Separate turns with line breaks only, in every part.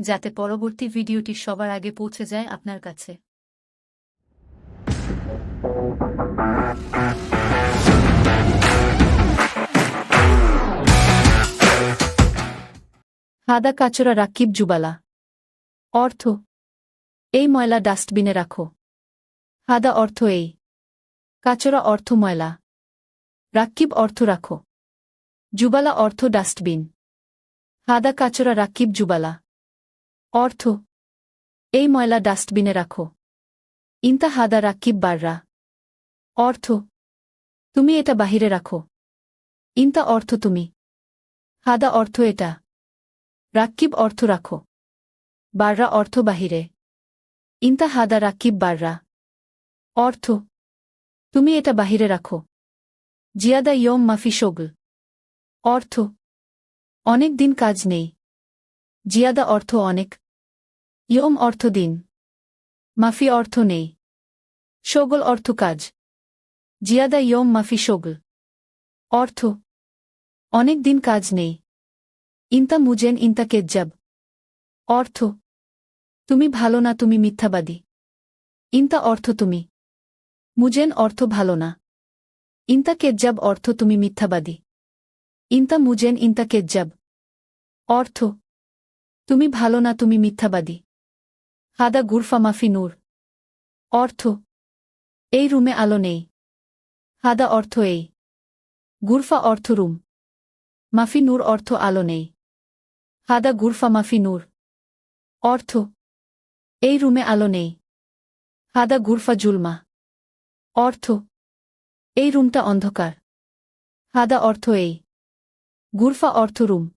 যাতে পরবর্তী ভিডিওটি সবার আগে পৌঁছে যায় আপনার কাছে। হাদা কাচরা রাকিব জুবালা। অর্থ, এই ময়লা ডাস্টবিনে রাখো। হাদা অর্থ এই। কাচরা অর্থ ময়লা। রাকিব অর্থ রাখো। জুবালা অর্থ ডাস্টবিন। হাদা কাচরা রাকিব জুবালা। অর্থ। এই ময়লা ডাস্টবিনে রাখো। ইন্তা হাদা রাকিব বাররা। অর্থ। তুমি এটা বাহিরে রাখো। ইন্তা অর্থ তুমি। হাদা অর্থ এটা। রাকিব অর্থ রাখো। বাররা অর্থ বাহিরে। ইন্তা হাদা রাকিব বাররা। অর্থ। তুমি এটা বাহিরে রাখো। জিয়াদা ইয়ম মাফি শোগল অর্থ। অনেক দিন কাজ নেই। জিয়াদা অর্থ অনেক। ইয়ম অর্থ দিন। মাফি অর্থ নেই। শোগল অর্থ কাজ। জিয়াদা ইয়ম, মাফি শোগল। অর্থ, অনেক দিন কাজ নেই। ইন্তা মুজেন, ইন্তা কেজ্জাব। অর্থ, তুমি ভালো না, তুমি মিথ্যাবাদী। ইন্তা অর্থ তুমি। মুজেন অর্থ ভালো না। ইন্তা কেজ্জাব অর্থ তুমি মিথ্যাবাদী। ইন্তা মুজেন, ইন্তা কেজ্জাব। অর্থ তুমি ভালো না, তুমি মিথ্যাবাদী। হাদা গুরফা মাফি নূর। অর্থ, এই রুমে আলো নেই। হাদা অর্থ এই। গুরফা অর্থ রুম। মাফি নূর অর্থ আলো নেই। হাদা গুরফা মাফি নূর। অর্থ, এই রুমে আলো নেই। হাদা গুরফা জুলমা। অর্থ, এই রুমটা অন্ধকার। হাদা অর্থ এই। গুরফা অর্থ রুম।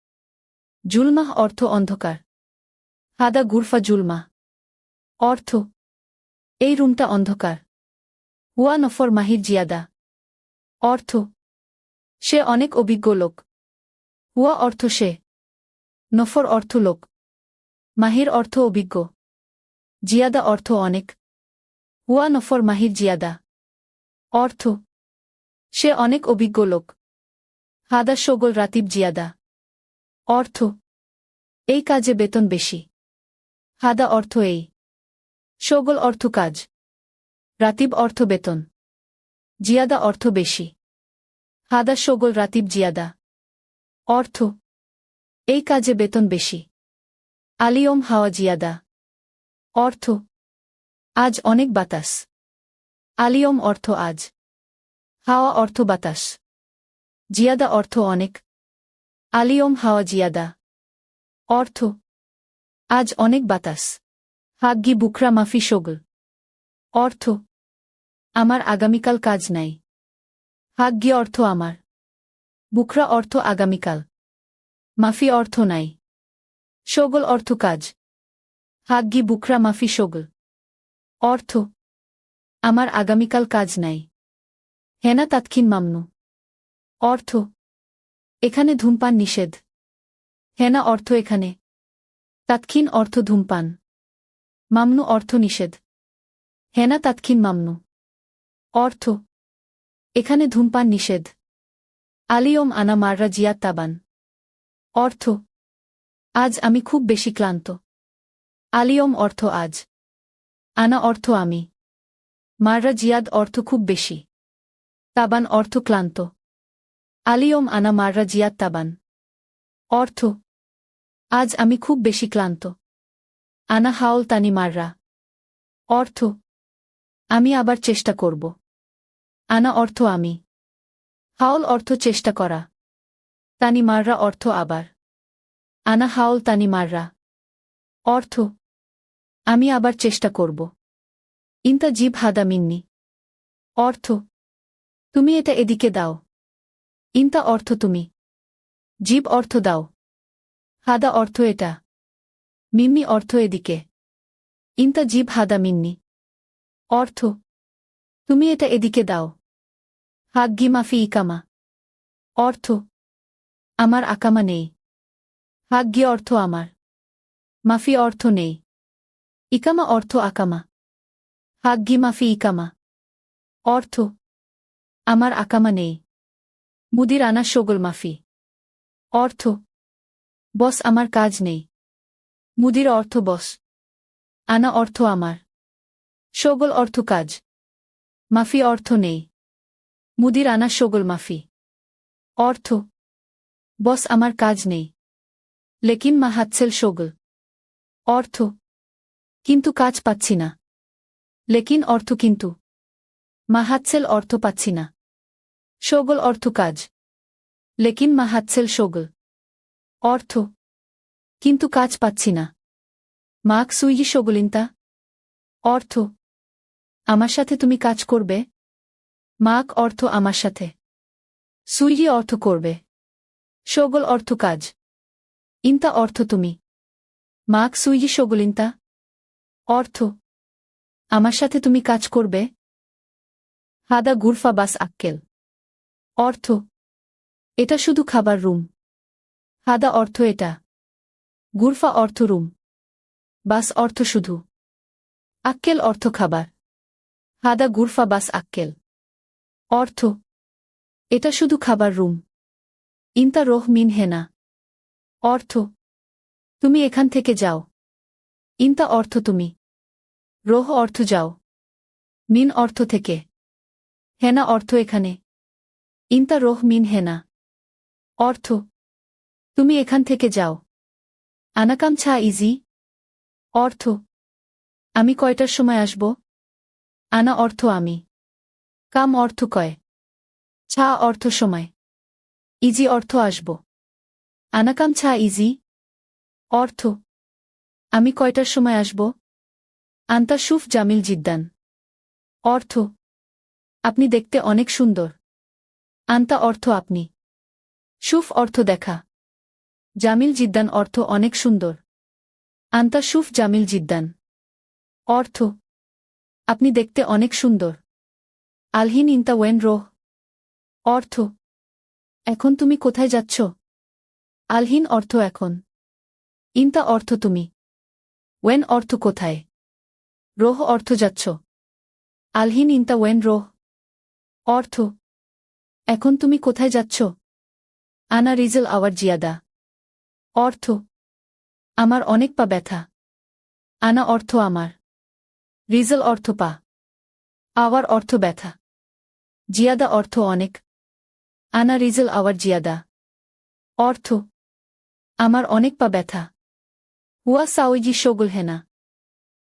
জুলমাহ অর্থ অন্ধকার। হাদা গুরফা জুলমা অর্থ, এই রুমটা অন্ধকার। হুয়া নফর মাহির জিয়াদা। অর্থ, সে অনেক অভিজ্ঞ লোক। হুয়া অর্থ সে। নফর অর্থ লোক। মাহির অর্থ অভিজ্ঞ। জিয়াদা অর্থ অনেক। হুয়া নফর মাহির জিয়াদা। অর্থ, সে অনেক অভিজ্ঞ লোক। হাদা শোগল রাতিব জিয়াদা। অর্থ? এই কাজে বেতন বেশি। হাদা অর্থ এই। শোগল অর্থ কাজ। রাতিব অর্থ বেতন। জিয়াদা অর্থ বেশি। হাদা শোগল রাতিব জিয়াদা। অর্থ? এই কাজে বেতন বেশি। আলিয়ম হাওয়া জিয়াদা। অর্থ? আজ অনেক বাতাস। আলিয়ম অর্থ আজ। হাওয়া অর্থ বাতাস। জিয়াদা অর্থ অনেক। আলিয়ম হাওয়া জিয়াদা। অর্থ, আজ অনেক বাতাস। হাগ্গি বুকরা মাফি শোগল। অর্থ, আমার আগামীকাল কাজ নাই। হাগ্গি অর্থ আমার। বুকরা অর্থ আগামীকাল। মাফি অর্থ নাই। শোগল অর্থ কাজ। হাগ্গি বুকরা মাফি শোগল। অর্থ, আমার আগামীকাল কাজ নাই। হেনা তাৎক্ষিন মামনু। অর্থ এখানে ধূমপান নিষেধ। হেনা অর্থ এখানে। তাৎক্ষিন অর্থ ধূমপান। মামনু অর্থ নিষেধ। হেনা তাৎক্ষিন মামনু। অর্থ। এখানে ধূমপান নিষেধ। আলিয়ম আনা মাররা জিয়াত তাবান। অর্থ। আজ আমি খুব বেশি ক্লান্ত। আলিয়ম অর্থ আজ। আনা অর্থ আমি। মাররা জিয়াদ অর্থ খুব বেশি। তাবান অর্থ ক্লান্ত। আলিয়ম আনা মাররা জিয়াত্তাবান অর্থ, আজ আমি খুব বেশি ক্লান্ত। আনা হাওল তানি মাররা। অর্থ, আমি আবার চেষ্টা করব। আনা অর্থ আমি। হাওল অর্থ চেষ্টা করা। তানি মাররা অর্থ আবার। আনা হাওল তানি মাররা। অর্থ, আমি আবার চেষ্টা করব। ইন্তা জিব হাদা মিন্নি। অর্থ, তুমি এটা এদিকে দাও। ইন্তা অর্থ তুমি। জীব অর্থ দাও। হাদা অর্থ এটা। মিম্মি অর্থ এদিকে। ইন্তা জীব হাদা মিন্নি। অর্থ, তুমি এটা এদিকে দাও। হাগ্গি মাফি ইকামা। অর্থ, আমার আকামা নেই। হাগ্গি অর্থ আমার। মাফি অর্থ নেই। ইকামা অর্থ আকামা। হাগ্গি মাফি ইকামা। অর্থ, আমার আকামা নেই। মুদির আনা শোগল মাফি। অর্থ, বস আমার কাজ নেই। মুদির অর্থ, বস। আনা অর্থ আমার। শোগল অর্থ কাজ। মাফি অর্থ নেই। মুদির আনা শোগল মাফি। অর্থ, বস আমার কাজ নেই। লেকিন মা হাতছেল শোগল। অর্থ, কিন্তু কাজ পাচ্ছি না। লেকিন অর্থ কিন্তু। মা হাতছেল অর্থ পাচ্ছি না। শোগল অর্থ কাজ। লেকিন মা হাতছেল শোগল। অর্থ। কিন্তু কাজ পাচ্ছি না। মাক সুইজি শোগলিন্তা। অর্থ। আমার সাথে তুমি কাজ করবে। মাক অর্থ আমার সাথে। সুইজি অর্থ করবে। শোগল অর্থ কাজ। ইন্তা অর্থ তুমি। মাক সুইজি শোগলিন্তা। অর্থ। আমার সাথে তুমি কাজ করবে। হাদা গুরফা বাস আক্কেল। অর্থ। এটা শুধু খাবার রুম। হাদা অর্থ এটা। গুরফা অর্থ রুম। বাস অর্থ শুধু। আক্কেল অর্থ খাবার। হাদা গুরফা বাস আক্কেল। অর্থ। এটা শুধু খাবার রুম। ইন্তা রোহ মিন হেনা। অর্থ। তুমি এখান থেকে যাও। ইন্তা অর্থ তুমি। রোহ অর্থ যাও। মিন অর্থ থেকে। হেনা অর্থ এখানে। ইন্তা রোহ মিন হেনা। অর্থ, তুমি এখান থেকে যাও। আনাকাম ছা ইজি। অর্থ, আমি কয়টার সময় আসব? আনা অর্থ আমি। কাম অর্থ কয়। ছা অর্থ সময়। ইজি অর্থ আসব। আনাকাম ছা ইজি। অর্থ, আমি কয়টার সময় আসব? আন্তা সুফ জামিল জিদ্দান। অর্থ, আপনি দেখতে অনেক সুন্দর। আন্তা অর্থ আপনি। সুফ অর্থ দেখা। জামিল জিদ্দান অর্থ অনেক সুন্দর। আন্তা সুফ জামিল জিদ্দান। অর্থ, আপনি দেখতে অনেক সুন্দর। আলহিন ইন্তা ওয়েন রোহ। অর্থ, এখন তুমি কোথায় যাচ্ছ? আলহিন অর্থ এখন। ইন্তা অর্থ তুমি। ওয়েন অর্থ কোথায়? রোহ অর্থ যাচ্ছ। আলহিন ইন্তা ওয়েন রোহ। অর্থ এখন তুমি কোথায় যাচ্ছ? আনা রিজল আওয়ার জিয়াদা। অর্থ, আমার অনেক পা ব্যথা। আনা অর্থ আমার। রিজল অর্থ পা। আওয়ার অর্থ ব্যথা। জিয়াদা অর্থ অনেক। আনা রিজল আওয়ার জিয়াদা। অর্থ, আমার অনেক পা ব্যথা। হুয়া সাউজি শোগুল হেনা।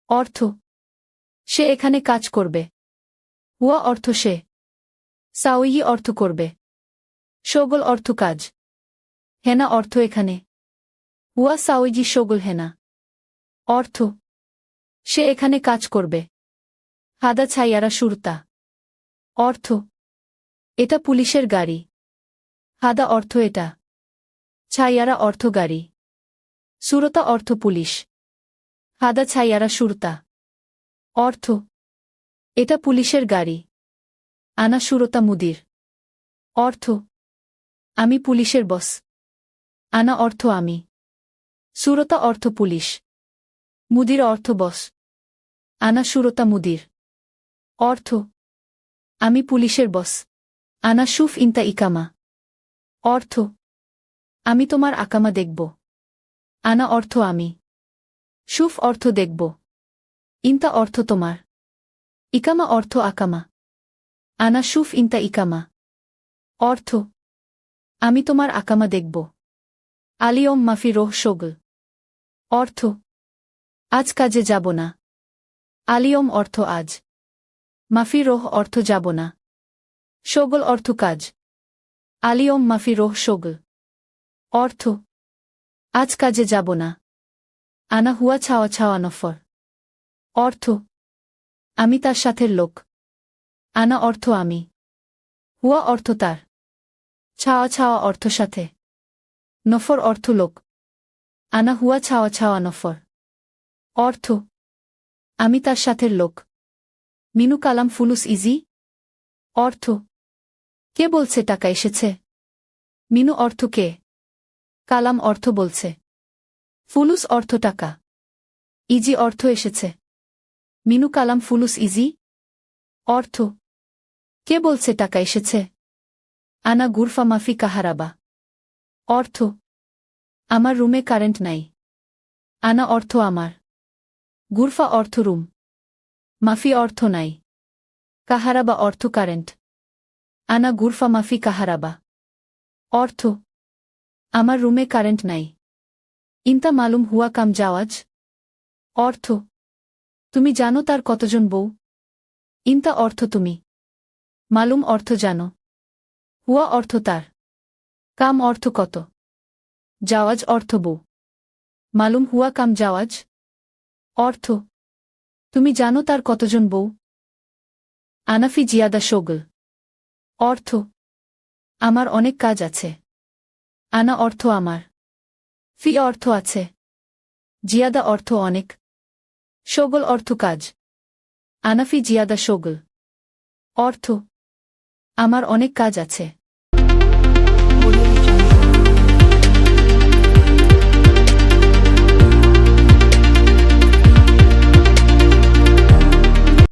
অর্থ, সে এখানে কাজ করবে। হুয়া অর্থ সে। সাউই অর্থ করবে। শোগল অর্থ কাজ। হেনা অর্থ এখানে। হুয়া সাউজি শোগল হেনা। অর্থ, সে এখানে কাজ করবে। হাদা ছাইয়ারা সুরতা। অর্থ, এটা পুলিশের গাড়ি। হাদা অর্থ এটা। ছাইয়ারা অর্থ গাড়ি। সুরতা অর্থ পুলিশ। হাদা ছাইয়ারা সুরতা। অর্থ, এটা পুলিশের গাড়ি। আনা সুরতা মুদির। অর্থ, আমি পুলিশের বস। আনা অর্থ, আমি। সুরতা অর্থ, পুলিশ। মুদির অর্থ, বস। আনা সুরতা মুদির। অর্থ, আমি পুলিশের বস। আনা সুফ ইন্তা ইকামা। অর্থ, আমি তোমার আকামা দেখব। আনা অর্থ, আমি। সুফ অর্থ, দেখব। ইন্তা অর্থ, তোমার। ইকামা অর্থ, আকামা। আনা সুফ ইন্তা ইকামা। অর্থ, আমি তোমার আকামা দেখব। আলিয়ম মাফি রোহ শোগল। অর্থ, আজ কাজে যাব না। আলিয়ম অর্থ আজ। মাফি রোহ অর্থ যাব না। শোগল অর্থ কাজ। আলিয়ম মাফি রোহ শোগল। অর্থ, আজ কাজে যাব না। আনা হুয়া ছাওয়া ছাওয়া নফর। অর্থ, আমি তার সাথের লোক। আনা অর্থ আমি। হুয়া অর্থ তার। ছাওয়া ছাওয়া অর্থ সাথে। নফর অর্থ লোক। আনা হুয়া ছাওয়া ছাওয়া নফর। অর্থ, আমি তার সাথের লোক। মিনু কালাম ফুলুস ইজি। অর্থ, কে বলছে টাকা এসেছে? মিনু অর্থ কে? কালাম অর্থ বলছে। ফুলুস অর্থ টাকা। ইজি অর্থ এসেছে। মিনু কালাম ফুলুস ইজি। অর্থ কে বলছে টাকা এসেছে? আনা গুরফা মাফি কাহারাবা। অর্থ, আমার রুমে কারেন্ট নাই। আনা অর্থ আমার। গুরফা অর্থ রুম। মাফি অর্থ নাই। কাহারাবা অর্থ কারেন্ট। আনা গুরফা মাফি কাহারাবা। অর্থ, আমার রুমে কারেন্ট নাই। ইন্তা মালুম হুয়া কাম জাওয়াজ। অর্থ, তুমি জানো তার কতজন বউ? ইন্তা অর্থ তুমি। মালুম অর্থ জানো। হুয়া অর্থ তার। কাম অর্থ কত। জাওয়াজ অর্থ বউ মালুম হুয়া কাম জাওয়াজ। অর্থ, তুমি জানো তার কতজন বউ আনাফি জিয়াদা শোগল। অর্থ, আমার অনেক কাজ আছে। আনা অর্থ আমার। ফি অর্থ আছে। জিয়াদা অর্থ অনেক। শোগল অর্থ কাজ। আনাফি জিয়াদা শোগল। অর্থ আমার অনেক কাজ আছে।